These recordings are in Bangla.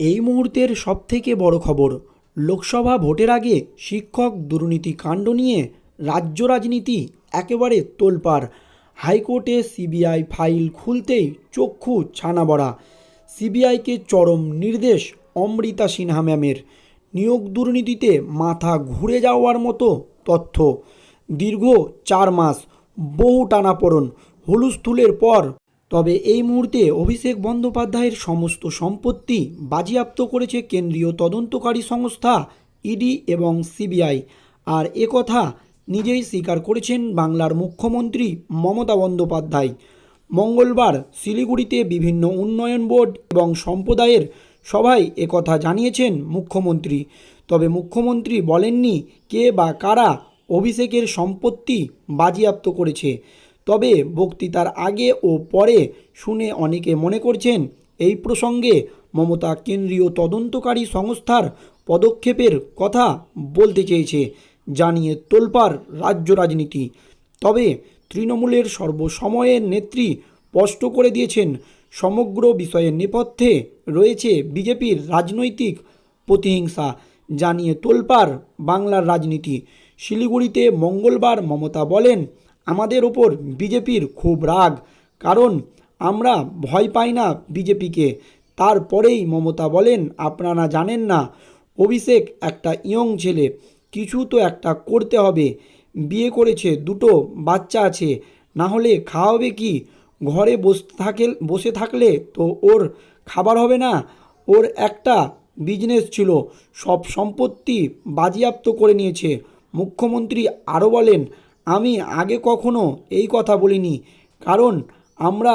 এই মুহূর্তের সবথেকে বড় খবর, লোকসভা ভোটের আগে শিক্ষক দুর্নীতি কাণ্ড নিয়ে রাজ্য রাজনীতি একেবারে তোলপাড়। হাইকোর্টে সিবিআই ফাইল খুলতেই চক্ষু ছানাবড়া সিবিআইকে চরম নির্দেশ অমৃতা সিনহা ম্যামের। নিয়োগ দুর্নীতিতে মাথা ঘুরে যাওয়ার মতো তথ্য। দীর্ঘ চার মাস বহু টানাপোড়ন, হুলুস্থুলের পর তবে এই মুহূর্তে অভিষেক বন্দ্যোপাধ্যায়ের সমস্ত সম্পত্তি বাজেয়াপ্ত করেছে কেন্দ্রীয় তদন্তকারী সংস্থা ইডি এবং সিবিআই। আর একথা নিজেই স্বীকার করেছেন বাংলার মুখ্যমন্ত্রী মমতা বন্দ্যোপাধ্যায়। মঙ্গলবার শিলিগুড়িতে বিভিন্ন উন্নয়ন বোর্ড এবং সম্প্রদায়ের সভায় একথা জানিয়েছেন মুখ্যমন্ত্রী। তবে মুখ্যমন্ত্রী বলেননি কে বা কারা অভিষেকের সম্পত্তি বাজেয়াপ্ত করেছে। তবে বক্তৃতার আগে ও পরে শুনে অনেকে মনে করছেন এই প্রসঙ্গে মমতা কেন্দ্রীয় তদন্তকারী সংস্থার পদক্ষেপের কথা বলতে চেয়েছে, জানিয়ে তোলপাড় রাজ্য রাজনীতি। তবে তৃণমূলের সর্বসময়ের নেত্রী স্পষ্ট করে দিয়েছেন, সমগ্র বিষয়ের নেপথ্যে রয়েছে বিজেপির রাজনৈতিক প্রতিহিংসা, জানিয়ে তোলপাড় বাংলার রাজনীতি। শিলিগুড়িতে মঙ্গলবার মমতা বলেন আমাদের ওপর বিজেপির খুব রাগ, কারণ আমরা ভয় পাই না বিজেপিকে। তারপরেই মমতা বলেন, আপনারা জানেন না, অভিষেক একটা ইয়ং ছেলে, কিছু তো একটা করতে হবে। বিয়ে করেছে, দুটো বাচ্চা আছে, না হলে খাওয়াবে কি? ঘরে বসে থাকে, বসে থাকলে তো ওর খাবার হবে না। ওর একটা বিজনেস ছিল, সব সম্পত্তি বাজেয়াপ্ত করে নিয়েছে। মুখ্যমন্ত্রী আরও বলেন আমি আগে কখনো এই কথা বলিনি, কারণ আমরা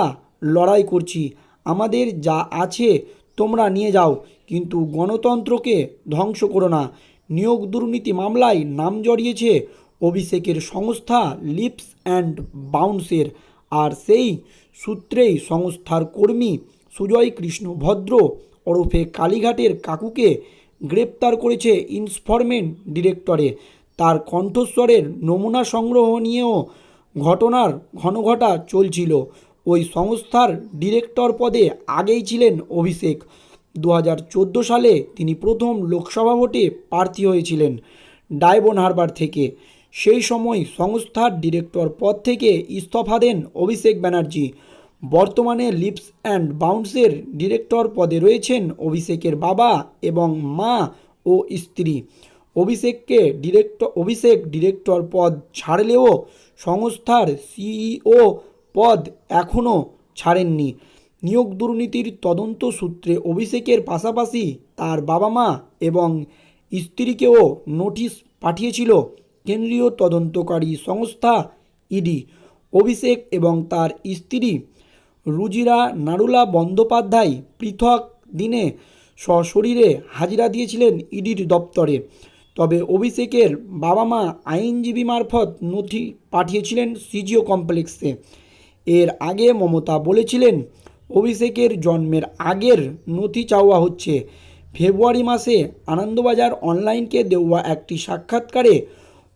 লড়াই করছি। আমাদের যা আছে তোমরা নিয়ে যাও, কিন্তু গণতন্ত্রকে ধ্বংস করো না। নিয়োগ দুর্নীতি মামলায় নাম জড়িয়েছে অভিষেকের সংস্থা লিপস অ্যান্ড বাউন্সের, আর সেই সূত্রেই সংস্থার কর্মী সুজয় কৃষ্ণ ভদ্র ওরফে কালীঘাটের কাকুকে গ্রেপ্তার করেছে ইনফরমেন্ট ডিরেক্টরে। তার কণ্ঠস্বরের নমুনা সংগ্রহ নিয়েও ঘটনার ঘনঘটা চলছিল। ওই সংস্থার ডিরেক্টর পদে আগেই ছিলেন অভিষেক। দু হাজার চোদ্দ সালে তিনি প্রথম লোকসভা ভোটে প্রার্থী হয়েছিলেন ডায়বন হারবার থেকে। সেই সময় সংস্থার ডিরেক্টর পদ থেকে ইস্তফা দেন অভিষেক ব্যানার্জি। বর্তমানে লিপস অ্যান্ড বাউন্সের ডিরেক্টর পদে রয়েছেন অভিষেকের বাবা এবং মা ও স্ত্রী। অভিষেককে ডিরেক্টর, অভিষেক ডিরেক্টর পদ ছাড়লেও সংস্থার সিইও পদ এখনও ছাড়েননি। নিয়োগ দুর্নীতির তদন্ত সূত্রে অভিষেকের পাশাপাশি তার বাবা মা এবং স্ত্রীকেও নোটিশ পাঠিয়েছিল কেন্দ্রীয় তদন্তকারী সংস্থা ইডি। অভিষেক এবং তার স্ত্রী রুজিরা নারুলা বন্দ্যোপাধ্যায় পৃথক দিনে সশরীরে হাজিরা দিয়েছিলেন ইডির দপ্তরে। তবে অভিষেকের বাবা মা আইনজীবী মারফত নথি পাঠিয়েছিলেন সিজিও কমপ্লেক্সে। এর আগে মমতা বলেছিলেন, অভিষেকের জন্মের আগের নথি চাওয়া হচ্ছে। ফেব্রুয়ারি মাসে আনন্দবাজার অনলাইনকে দেওয়া একটি সাক্ষাৎকারে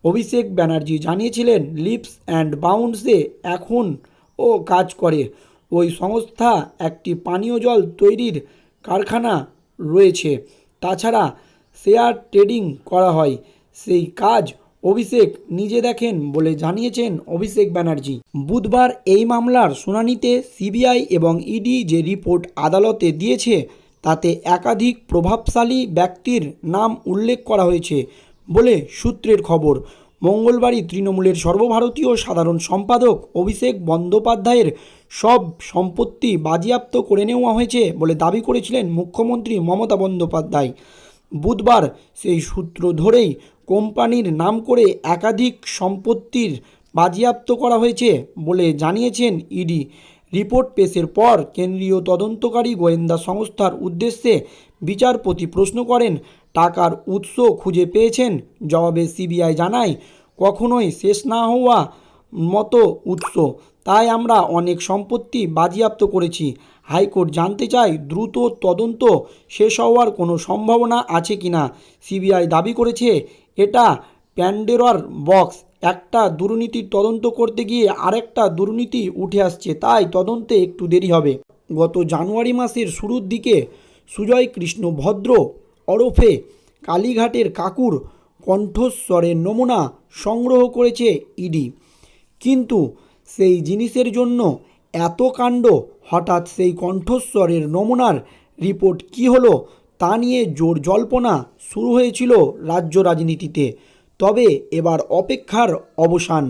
অভিষেক ব্যানার্জি জানিয়েছিলেন, লিপস অ্যান্ড বাউন্ডসে এখন ও কাজ করে। ওই সংস্থা একটি পানীয় জল তৈরির কারখানা রয়েছে। তাছাড়া শেয়ার ট্রেডিং করা হয়। সেই কাজ অভিষেক নিজে দেখেন বলে জানিয়েছেন অভিষেক ব্যানার্জি। বুধবার এই মামলার শুনানিতে সিবিআই এবং ইডি যে রিপোর্ট আদালতে দিয়েছে, তাতে একাধিক প্রভাবশালী ব্যক্তির নাম উল্লেখ করা হয়েছে বলে সূত্রের খবর। মঙ্গলবারই তৃণমূলের সর্বভারতীয় সাধারণ সম্পাদক অভিষেক বন্দ্যোপাধ্যায়ের সব সম্পত্তি বাজেয়াপ্ত করে নেওয়া হয়েছে বলে দাবি করেছিলেন মুখ্যমন্ত্রী মমতা বন্দ্যোপাধ্যায়। বুধবার সেই সূত্র ধরেই কোম্পানির নাম করে একাধিক সম্পত্তির বাজেয়াপ্ত করা হয়েছে বলে জানিয়েছেন ইডি। রিপোর্ট পেশের পর কেন্দ্রীয় তদন্তকারী গোয়েন্দা সংস্থার উদ্দেশ্যে বিচারপতি প্রশ্ন করেন, টাকার উৎস খুঁজে পেয়েছেন? জবাবে সিবিআই জানায়, কখনোই শেষ না হওয়া মতো উৎস। তাই আমরা অনেক সম্পত্তি বাজেয়াপ্ত করেছি। হাইকোর্ট জানতে চায়, দ্রুত তদন্ত শেষ হওয়ার কোনো সম্ভাবনা আছে কি না সিবিআই দাবি করেছে, এটা প্যান্ডেরার বক্স। একটা দুর্নীতির তদন্ত করতে গিয়ে আরেকটা দুর্নীতি উঠে আসছে, তাই তদন্তে একটু দেরি হবে। গত জানুয়ারি মাসের শুরুর দিকে সুজয় কৃষ্ণ ভদ্র ওরফে কালীঘাটের কাকুর কণ্ঠস্বরের নমুনা সংগ্রহ করেছে ইডি। কিন্তু সেই জিনিসের জন্য এত কাণ্ড, হঠাৎ সেই কণ্ঠস্বরের নমুনার রিপোর্ট কি হলো তা নিয়ে জোর জল্পনা শুরু হয়েছিল রাজ্য রাজনীতিতে। তবে এবার অপেক্ষার অবসান।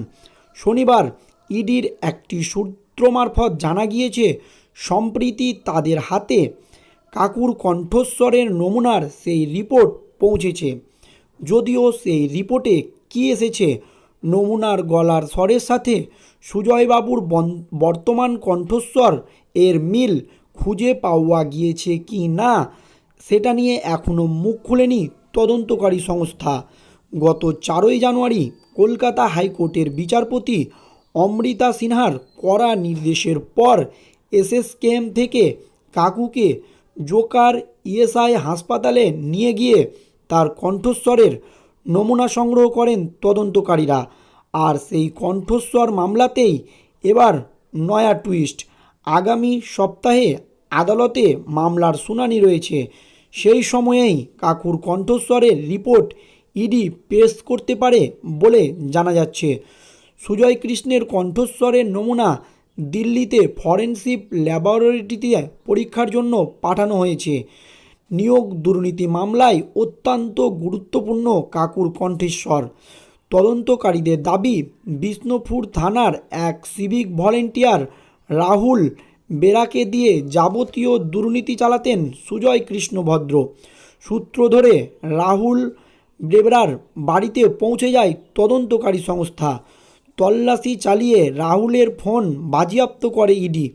শনিবার ইডির একটি সূত্র মারফত জানা গিয়েছে, সম্প্রীতি তাদের হাতে কাকুর কণ্ঠস্বরের নমুনার সেই রিপোর্ট পৌঁছেছে। যদিও সেই রিপোর্টে কী এসেছে নমুনার গলার স্বরের সাথে সুজয়বাবুর বর্তমান কণ্ঠস্বর এর মিল খুঁজে পাওয়া গিয়েছে কি না, সেটা নিয়ে এখনও মুখ খুলেনি তদন্তকারী সংস্থা। গত চারই জানুয়ারি কলকাতা হাইকোর্টের বিচারপতি অমৃতা সিনহার কড়া নির্দেশের পর এসএসকেএম থেকে কাকুকে জোকার ইএসআই হাসপাতালে নিয়ে গিয়ে তার কণ্ঠস্বরের নমুনা সংগ্রহ করেন তদন্তকারীরা। আর সেই কণ্ঠস্বর মামলাতেই এবার নয়া টুইস্ট। আগামী সপ্তাহে আদালতে মামলার শুনানি রয়েছে। সেই সময়েই কাকুর কণ্ঠস্বরের রিপোর্ট ইডি পেশ করতে পারে বলে জানা যাচ্ছে। সুজয় কৃষ্ণের কণ্ঠস্বরের নমুনা দিল্লিতে ফরেনসিক ল্যাবরেটরিতে পরীক্ষার জন্য পাঠানো হয়েছে। নিয়োগ দুর্নীতি মামলায় অত্যন্ত গুরুত্বপূর্ণ কাকুর কণ্ঠস্বর। তদন্তকারীদের দাবি, বিষ্ণুপুর থানার এক সিভিক ভলেন্টিয়ার রাহুল বেরাকে দিয়ে যাবতীয় দুর্নীতি চালাতেন সুজয় কৃষ্ণ ভদ্র সূত্র ধরে, রাহুল বেবরার বাড়িতে পৌঁছে যায় তদন্তকারী সংস্থা। তল্লাশি চালিয়ে রাহুলের ফোন বাজেয়াপ্ত করে ইডি।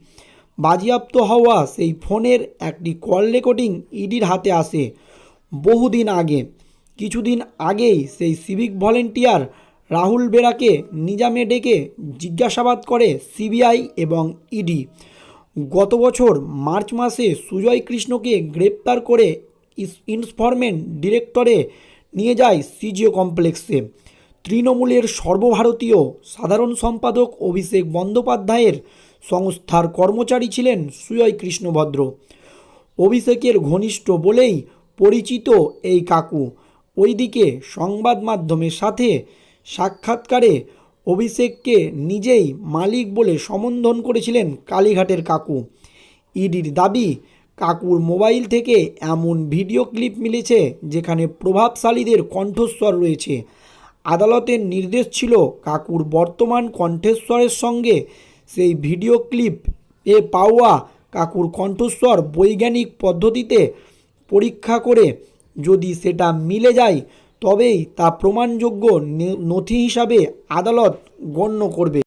বাজেয়াপ্ত হওয়া সেই ফোনের একটি কল রেকর্ডিং ইডির হাতে আসে বহুদিন আগে। কিছুদিন আগেই সেই সিভিক ভলেন্টিয়ার রাহুল বেরাকে নিজামে ডেকে জিজ্ঞাসাবাদ করে সিবিআই এবং ইডি। গত বছর মার্চ মাসে সুজয় কৃষ্ণকে গ্রেপ্তার করে ইনফরমেন্ট ডিরেক্টরে নিয়ে যায় সিজিও কমপ্লেক্সে। তৃণমূলের সর্বভারতীয় সাধারণ সম্পাদক অভিষেক বন্দ্যোপাধ্যায়ের সংস্থার কর্মচারী ছিলেন সুজয় কৃষ্ণভদ্র। অভিষেকের ঘনিষ্ঠ বলেই পরিচিত এই কাকু। ওইদিকে সংবাদ মাধ্যমের সাথে সাক্ষাৎকারে অভিষেককে নিজেই মালিক বলে সম্বোধন করেছিলেন কালীঘাটের কাকু। ইডির দাবি, কাকুর মোবাইল থেকে এমন ভিডিও ক্লিপ মিলেছে যেখানে প্রভাবশালীদের কণ্ঠস্বর রয়েছে। আদালতের নির্দেশ ছিল কাকুর বর্তমান কণ্ঠস্বরের সঙ্গে সেই ভিডিও ক্লিপ এ পাওয়া কাকুর কণ্ঠস্বর বৈজ্ঞানিক পদ্ধতিতে পরীক্ষা করে যদি সেটা মিলে যায়, তবেই তা প্রমাণযোগ্য নথি হিসাবে আদালত গণ্য করবে।